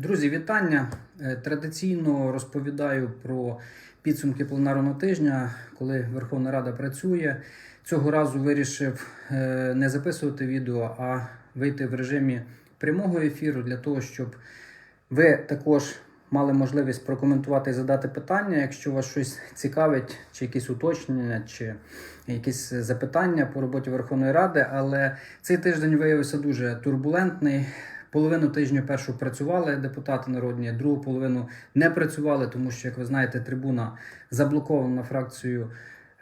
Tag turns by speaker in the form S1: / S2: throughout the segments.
S1: Друзі, вітання! Е, Традиційно розповідаю про підсумки пленарного тижня, коли Верховна Рада працює. Цього разу вирішив е, не записувати відео, а вийти в режимі прямого ефіру для того, щоб ви також мали можливість прокоментувати і задати питання, якщо вас щось цікавить, чи якісь уточнення, чи якісь запитання по роботі Верховної Ради. Але цей тиждень виявився дуже турбулентний. Половину тижня першу працювали депутати народні, другу половину не працювали, тому що, як ви знаєте, трибуна заблокована фракцією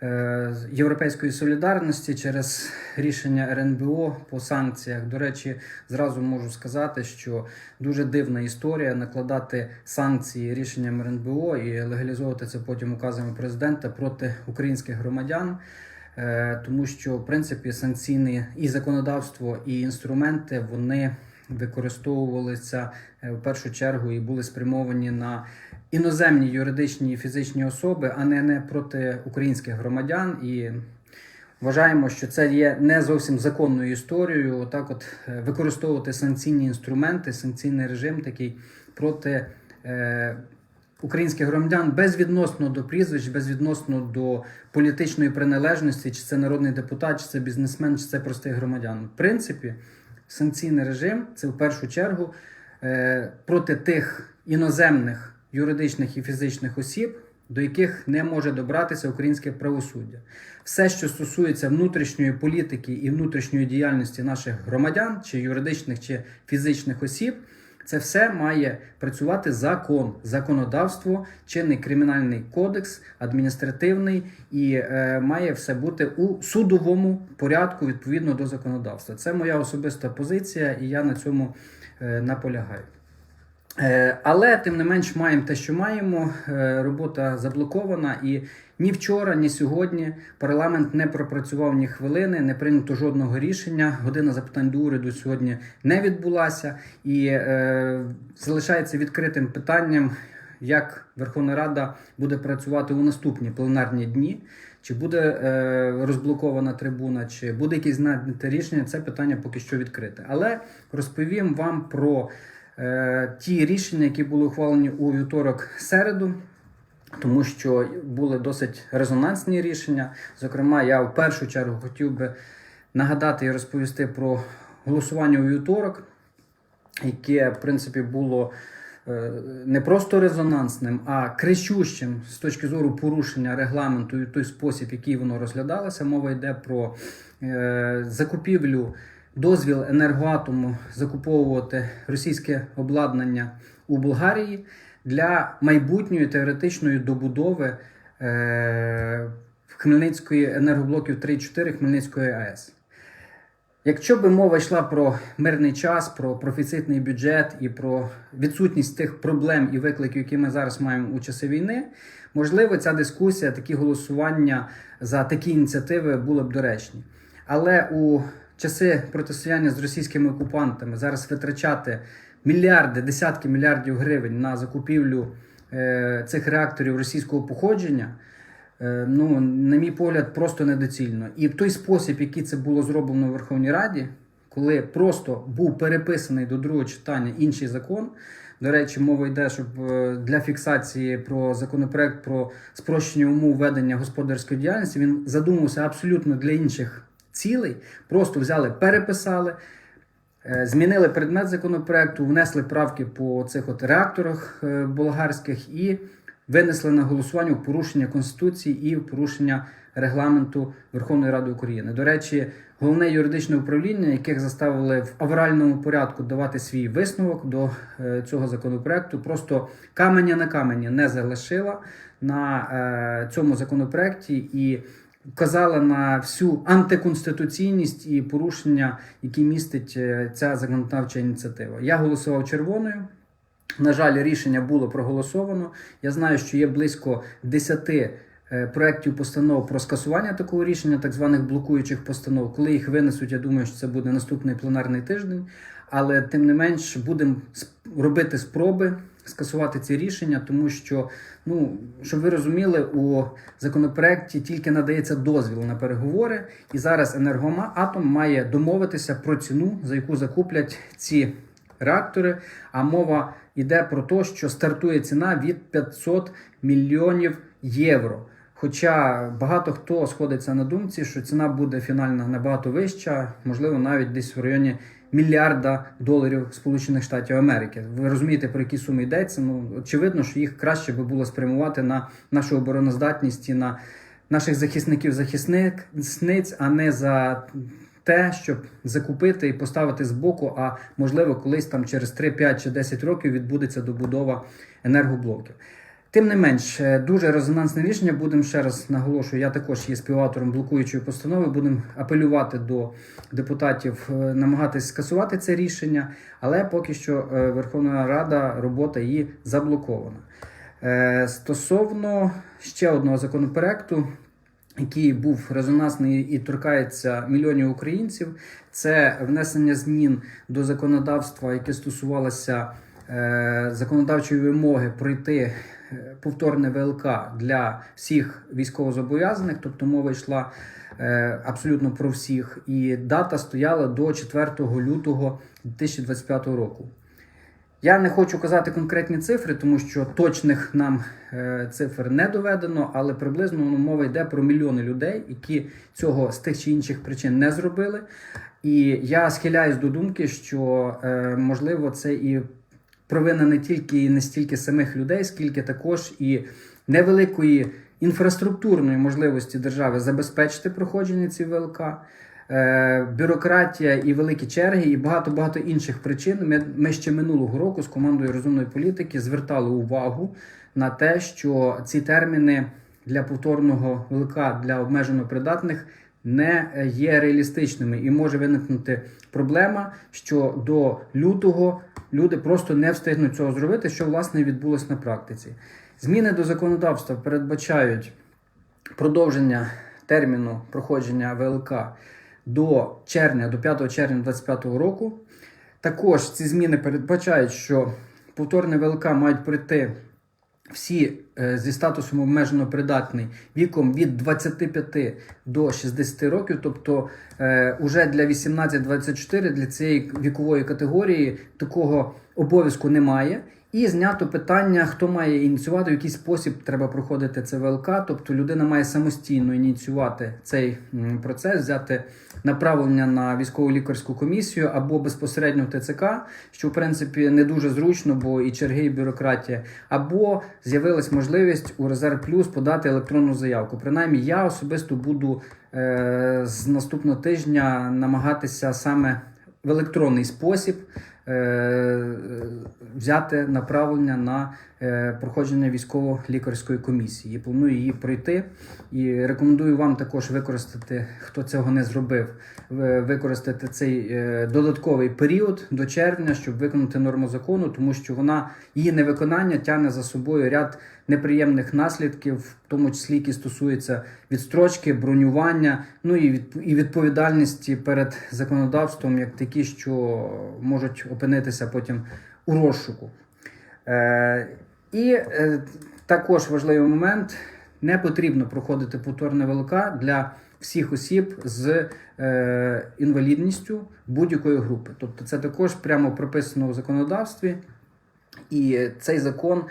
S1: е, Європейської солідарності через рішення РНБО по санкціях. До речі, зразу можу сказати, що дуже дивна історія накладати санкції рішенням РНБО і легалізовувати це потім указами президента проти українських громадян. Е, Тому що в принципі санкційне і законодавство, і інструменти вони використовувалися е, в першу чергу і були спрямовані на іноземні юридичні і фізичні особи, а не, не проти українських громадян. І вважаємо, що це є не зовсім законною історією. Отак, от е, використовувати санкційні інструменти, санкційний режим такий проти. Е, Українських громадян безвідносно до прізвищ, безвідносно до політичної приналежності, чи це народний депутат, чи це бізнесмен, чи це простий громадян. В принципі, санкційний режим це в першу чергу е, проти тих іноземних юридичних і фізичних осіб, до яких не може добратися українське правосуддя. Все, що стосується внутрішньої політики і внутрішньої діяльності наших громадян, чи юридичних, чи фізичних осіб. Це все має працювати закон, законодавство, чинний кримінальний кодекс, адміністративний і е, має все бути у судовому порядку відповідно до законодавства. Це моя особиста позиція, і я на цьому е, наполягаю. Е, Але тим не менш маємо те, що маємо. Е, Робота заблокована, і ні вчора, ні сьогодні парламент не пропрацював ні хвилини, не прийнято жодного рішення. Година запитань до уряду сьогодні не відбулася, і е, залишається відкритим питанням, як Верховна Рада буде працювати у наступні пленарні дні. Чи буде е, розблокована трибуна, чи буде якесь знайдете рішення? Це питання поки що відкрите. Але розповім вам про ті рішення, які були ухвалені у вівторок середу, тому що були досить резонансні рішення. Зокрема, я в першу чергу хотів би нагадати і розповісти про голосування у вівторок, яке, в принципі, було е, не просто резонансним, а кричущим з точки зору порушення регламенту і той спосіб, який воно розглядалося. Мова йде про е, закупівлю дозвіл енергоатому закуповувати російське обладнання у Болгарії для майбутньої теоретичної добудови е, Хмельницької енергоблоків 3-4 Хмельницької АЕС. Якщо би мова йшла про мирний час, про профіцитний бюджет і про відсутність тих проблем і викликів, які ми зараз маємо у часи війни, можливо, ця дискусія, такі голосування за такі ініціативи були б доречні. Але у часи протистояння з російськими окупантами зараз витрачати мільярди, десятки мільярдів гривень на закупівлю е, цих реакторів російського походження. Е, ну, на мій погляд, просто недоцільно. І в той спосіб, який це було зроблено в Верховній Раді, коли просто був переписаний до другого читання інший закон. До речі, мова йде, щоб е, для фіксації про законопроект про спрощення умов ведення господарської діяльності він задумався абсолютно для інших цілей. Просто взяли, переписали. Е, Змінили предмет законопроекту, внесли правки по цих от реакторах е, болгарських і винесли на голосування порушення Конституції і порушення регламенту Верховної Ради України. До речі, головне юридичне управління, яких заставили в авральному порядку давати свій висновок до е, цього законопроекту, просто каменя на камені не залишила на цьому законопроекті і вказала на всю антиконституційність і порушення, які містить е, ця законодавча ініціатива. Я голосував червоною. На жаль, рішення було проголосовано. Я знаю, що є близько 10 е, проєктів постанов про скасування такого рішення, так званих блокуючих постанов. Коли їх винесуть, я думаю, що це буде наступний пленарний тиждень. Але тим не менш будемо робити спроби скасувати ці рішення, тому що, ну щоб ви розуміли, у законопроекті тільки надається дозвіл на переговори, і зараз енергоатом має домовитися про ціну, за яку закуплять ці реактори. А мова йде про те, що стартує ціна від 500 мільйонів євро. Хоча багато хто сходиться на думці, що ціна буде фінальна набагато вища, можливо, навіть десь в районі мільярда доларів Сполучених Штатів Америки. Ви розумієте, про які суми йдеться? Ну очевидно, що їх краще би було спрямувати на нашу обороноздатність і на наших захисників захисниць, а не за те, щоб закупити і поставити збоку, а можливо, колись там через 3, 5 чи 10 років відбудеться добудова енергоблоків. Тим не менш, е, дуже резонансне рішення. Будемо ще раз наголошую, я також є співавтором блокуючої постанови. Будемо апелювати до депутатів, е, намагатись скасувати це рішення, але поки що е, Верховна Рада робота її заблокована. Стосовно ще одного законопроекту, який був резонансний і торкається мільйонів українців, це внесення змін до законодавства, яке стосувалося законодавчої вимоги пройти повторне ВЛК для всіх військовозобов'язаних, тобто мова йшла е, абсолютно про всіх, і дата стояла до 4 лютого 2025 року. Я не хочу казати конкретні цифри, тому що точних нам е, цифр не доведено, але приблизно ну, мова йде про мільйони людей, які цього з тих чи інших причин не зробили. І я схиляюсь до думки, що е, можливо це і провина не тільки і не стільки самих людей, скільки також і невеликої інфраструктурної можливості держави забезпечити проходження ці ВЛК. Е, бюрократія і великі черги, і багато багато інших причин. Ми, ми ще минулого року з командою розумної політики звертали увагу на те, що ці терміни для повторного велика для обмежено придатних не є реалістичними, і може виникнути проблема, що до лютого люди просто не встигнуть цього зробити, що власне відбулося на практиці. Зміни до законодавства передбачають продовження терміну проходження ВЛК до червня, до 5 червня 2025 року. Також ці зміни передбачають, що повторне ВЛК мають пройти всі е, зі статусом обмежено придатний віком від 25 до 60 років, тобто е, уже для 18-24 для цієї вікової категорії такого обов'язку немає. І знято питання, хто має ініціювати, в який спосіб треба проходити це ВЛК. Тобто людина має самостійно ініціювати цей процес, взяти направлення на військово лікарську комісію або безпосередньо в ТЦК, що в принципі не дуже зручно, бо і черги, і бюрократія, або з'явилась можливість у Резерв Плюс подати електронну заявку. Принаймні, я особисто буду е, з наступного тижня намагатися саме в електронний спосіб взяти направлення на е, проходження військово-лікарської комісії. І планую її пройти. І рекомендую вам також використати, хто цього не зробив, використати цей е, додатковий період до червня, щоб виконати норму закону, тому що вона її невиконання тягне за собою ряд неприємних наслідків, в тому числі які стосуються відстрочки, бронювання, ну і від і відповідальності перед законодавством, як такі, що можуть опинитися потім у розшуку. І е, також важливий момент: не потрібно проходити повторне ВЛК для всіх осіб з е, інвалідністю будь-якої групи. Тобто, це також прямо прописано у законодавстві, і цей закон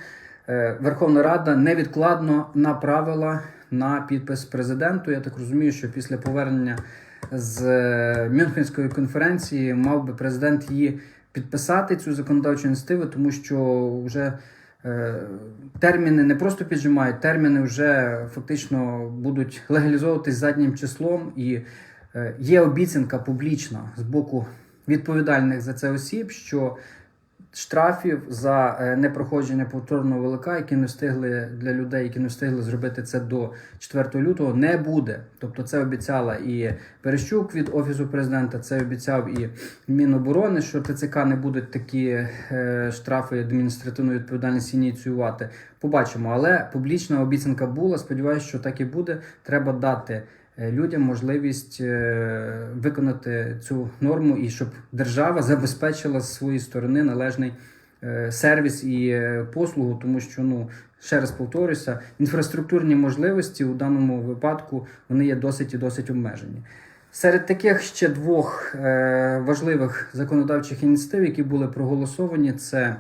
S1: е, Верховна Рада невідкладно направила на підпис президенту. Я так розумію, що після повернення з е, Мюнхенської конференції мав би президент її підписати цю законодавчу ініціативу, тому що вже терміни не просто піджимають, терміни вже фактично будуть легалізовуватись заднім числом, і е, є обіцянка публічна з боку відповідальних за це осіб, що штрафів за е, непроходження повторного велика, які не встигли для людей, які не встигли зробити це до 4 лютого, не буде. Тобто, це обіцяла і Перещук від офісу президента. Це обіцяв і Міноборони, що ТЦК не будуть такі е, штрафи адміністративної відповідальності ініціювати. Побачимо, але публічна обіцянка була. Сподіваюся, що так і буде. Треба дати людям можливість е, виконати цю норму і щоб держава забезпечила з своєї сторони належний е, сервіс і е, послугу, тому що ну. Ще раз повторюся, інфраструктурні можливості у даному випадку вони є досить і досить обмежені. Серед таких ще двох е, важливих законодавчих ініціатив, які були проголосовані, це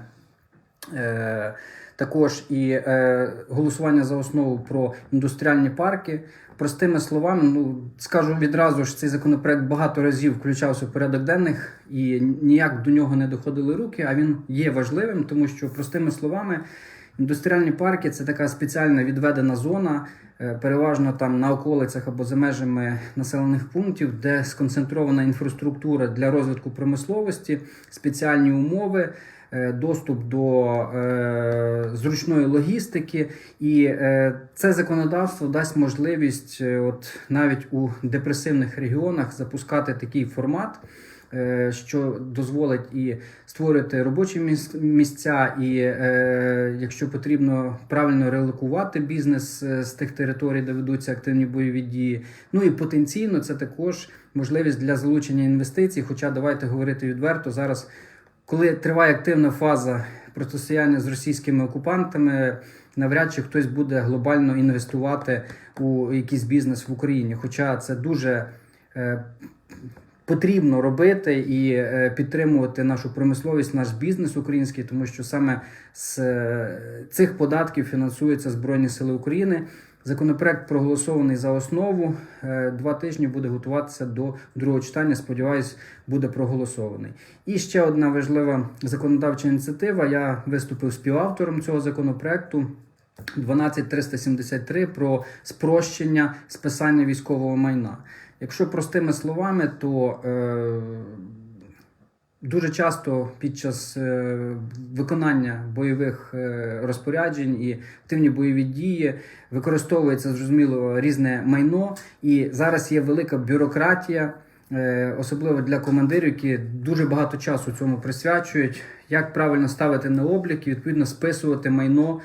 S1: е, також і е, голосування за основу про індустріальні парки. Простими словами, ну скажу відразу ж, цей законопроект багато разів включався в порядок денних і ніяк до нього не доходили руки. А він є важливим, тому що простими словами, індустріальні парки це така спеціальна відведена зона, е, переважно там на околицях або за межами населених пунктів, де сконцентрована інфраструктура для розвитку промисловості, спеціальні умови. Е, Доступ до е, зручної логістики, і е, це законодавство дасть можливість, от навіть у депресивних регіонах, запускати такий формат, що дозволить і створити робочі міс- місця, і якщо потрібно правильно релокувати бізнес з тих територій, де ведуться активні бойові дії. Ну і потенційно це також можливість для залучення інвестицій. Хоча давайте говорити відверто зараз. Коли триває активна фаза протистояння з російськими окупантами, навряд чи хтось буде глобально інвестувати у якийсь бізнес в Україні. Хоча це дуже е, потрібно робити і е, підтримувати нашу промисловість, наш бізнес український, тому що саме з е, цих податків фінансуються Збройні Сили України. Законопроект проголосований за основу. Е, Два тижні буде готуватися до другого читання. Сподіваюсь, буде проголосований. І ще одна важлива законодавча ініціатива. Я виступив співавтором цього законопроекту. 12373 про спрощення списання військового майна. Якщо простими словами, то е, дуже часто під час е, виконання бойових е, розпоряджень і активні бойові дії використовується зрозуміло різне майно, і зараз є велика бюрократія. е, Особливо для командирів, які дуже багато часу цьому присвячують, як правильно ставити на облік і відповідно списувати майно,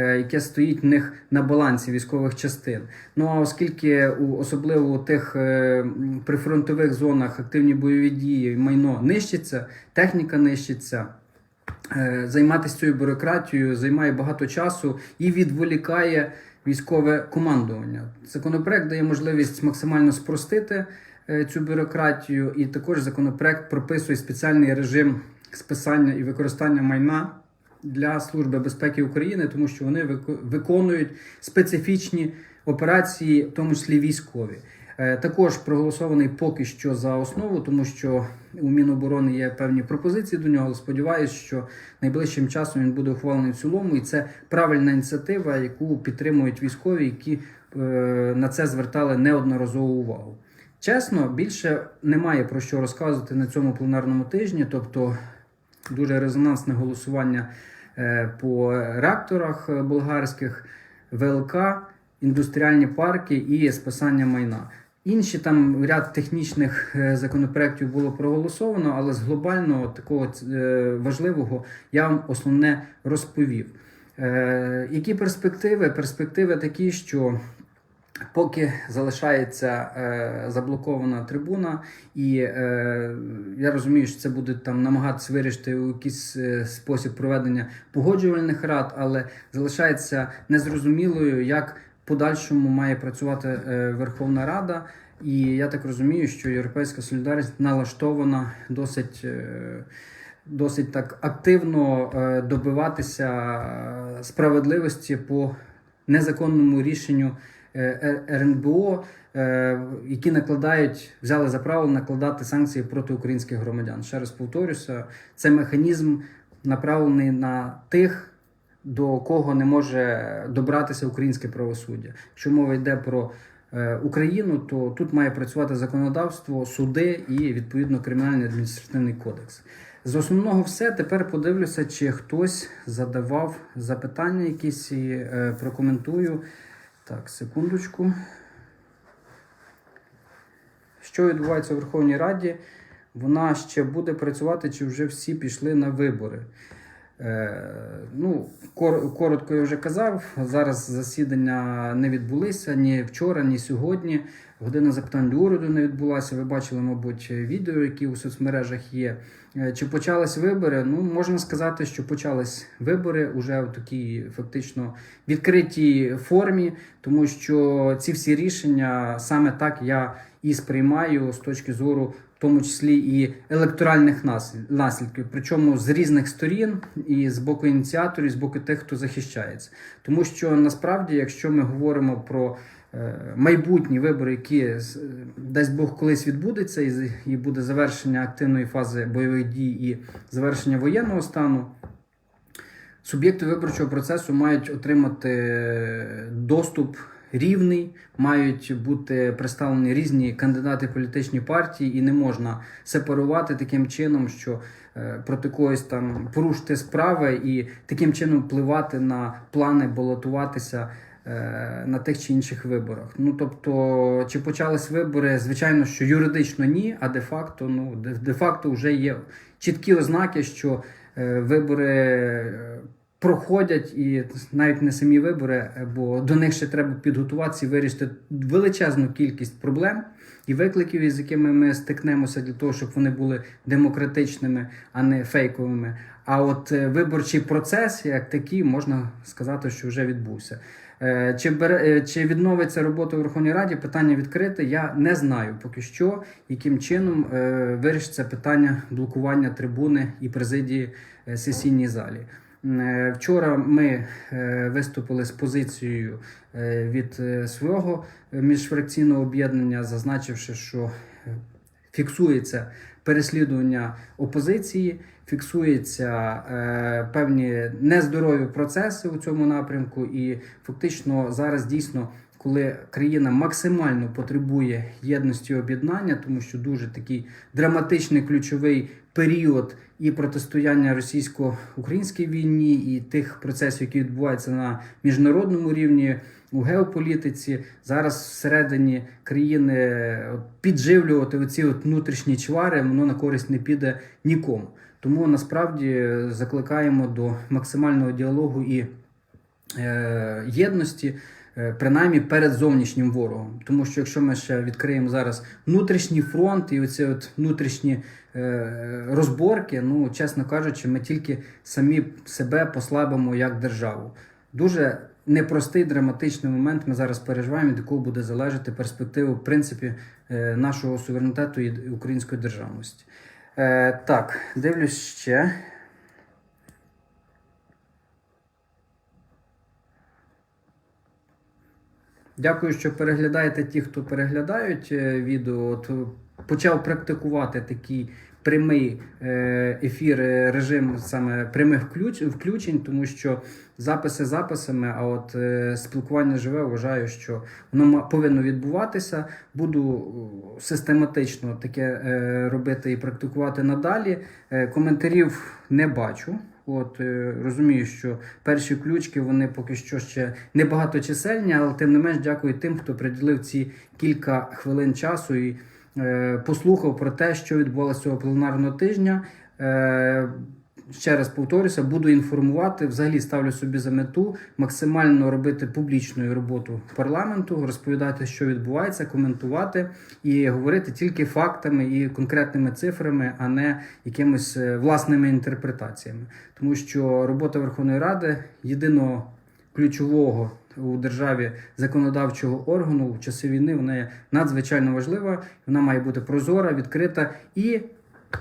S1: яке стоїть в них на балансі військових частин. Ну а оскільки у особливо у тих е, прифронтових зонах активні бойові дії, майно нищиться, техніка нищиться. е, Займатися цією бюрократією займає багато часу і відволікає військове командування. Законопроект дає можливість максимально спростити е, цю бюрократію, і також законопроект прописує спеціальний режим списання і використання майна для Служби безпеки України, тому що вони виконують специфічні операції, в тому числі військові. Е, Також проголосований поки що за основу, тому що у Міноборони є певні пропозиції до нього. Сподіваюсь, що найближчим часом він буде ухвалений в цілому, і це правильна ініціатива, яку підтримують військові, які е, на це звертали неодноразову увагу. Чесно, більше немає про що розказувати на цьому пленарному тижні, тобто дуже резонансне голосування по реакторах е, болгарських, ВЛК, індустріальні парки і списання майна. Інші там ряд технічних е, законопроєктів було проголосовано, але з глобального такого е, важливого я вам основне розповів. Е, Які перспективи? Перспективи такі, що Поки залишається е, заблокована трибуна, і е, я розумію, що це буде там намагатися вирішити у якийсь е, спосіб проведення погоджувальних рад, але залишається незрозумілою, як подальшому має працювати е, Верховна Рада. І я так розумію, що Європейська солідарність налаштована досить. Е, Досить так активно е, добиватися е, справедливості по незаконному рішенню РНБО, е, які накладають, взяли за правило накладати санкції проти українських громадян. Ще раз повторюся, це механізм направлений на тих, до кого не може добратися українське правосуддя. Якщо мова йде про е, Україну, то тут має працювати законодавство, суди і відповідно кримінальний адміністративний кодекс. З основного все. Тепер подивлюся, чи хтось задавав запитання якісь і е, прокоментую. Так, секундочку. Що відбувається у Верховній Раді? Вона ще буде працювати, чи вже всі пішли на вибори. Е, ну, кор- коротко я вже казав. Зараз засідання не відбулися ні вчора, ні сьогодні. Година запитань до уряду не відбулася. Ви бачили, мабуть, відео, які у соцмережах є. Е, Чи почались вибори? Ну, можна сказати, що почались вибори уже в такій фактично відкритій формі, тому що ці всі рішення саме так я і сприймаю з точки зору, в тому числі і електоральних наслід- наслідків, причому з різних сторін, і з боку ініціаторів, і з боку тих, хто захищається. Тому що насправді, якщо ми говоримо про майбутні вибори, які з- дасть Бог колись відбудеться, і, буде завершення активної фази бойових дій і завершення воєнного стану. Суб'єкти виборчого процесу мають отримати доступ рівний, мають бути представлені різні кандидати політичні партії, і не можна сепарувати таким чином, що е, проти когось там порушити справи і таким чином впливати на плани балотуватися е, на тих чи інших виборах. Ну тобто, чи почались вибори? Звичайно, що юридично ні, а де-факто, ну де- де-факто вже є чіткі ознаки, що е, вибори. е, Проходять і навіть не самі вибори, е, бо до них ще треба підготуватися і вирішити величезну кількість проблем і викликів, із якими ми стикнемося для того, щоб вони були демократичними, а не фейковими. А от е, виборчий процес, як такий, можна сказати, що вже відбувся. Е, Чи, бере, е, чи відновиться робота у Верховній Раді? Питання відкрите. Я не знаю поки що, яким чином е, вирішиться питання блокування трибуни і президії сесійній залі. Вчора ми виступили з позицією від свого міжфракційного об'єднання, зазначивши, що фіксується переслідування опозиції, фіксуються е, певні нездорові процеси у цьому напрямку, і фактично зараз дійсно. Коли країна максимально потребує єдності і об'єднання, тому що дуже такий драматичний ключовий період і протистояння російсько-українській війні, і тих процесів, які відбуваються на міжнародному рівні у геополітиці, зараз всередині країни підживлювати оці от внутрішні чвари, воно на користь не піде нікому. Тому насправді закликаємо до максимального діалогу і е, єдності. е, Принаймні перед зовнішнім ворогом, тому що якщо ми ще відкриємо зараз внутрішній фронт і оці от внутрішні е, розборки, ну чесно кажучи, ми тільки самі себе послабимо як державу. Дуже непростий драматичний момент ми зараз переживаємо, від якого буде залежати перспектива, в принципі, е, нашого суверенітету і української державності. Е, так, дивлюсь ще. Дякую, що переглядаєте ті, хто переглядають е, відео. От, почав практикувати такий прямий е, ефір, е, режим саме прямих включ, включень, тому що записи записами, а от е, спілкування живе, вважаю, що воно повинно відбуватися. Буду систематично таке робити і практикувати надалі. Коментарів не бачу. От розумію, що перші ключки вони поки що ще не багаточисельні, але тим не менш дякую тим, хто приділив ці кілька хвилин часу і послухав про те, що відбувалося цього пленарного тижня. Е, ще раз повторюся, буду інформувати. Взагалі ставлю собі за мету максимально робити публічною роботу парламенту, розповідати, що відбувається, коментувати і говорити тільки фактами і конкретними цифрами, а не якимись е, власними інтерпретаціями. Тому що робота Верховної Ради єдиного ключового у державі законодавчого органу в часи війни вона є надзвичайно важлива. Вона має бути прозора, відкрита і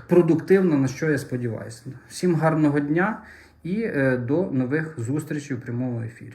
S1: продуктивна, на що я сподіваюся. Всім гарного дня і е, до нових зустрічей у прямому ефірі.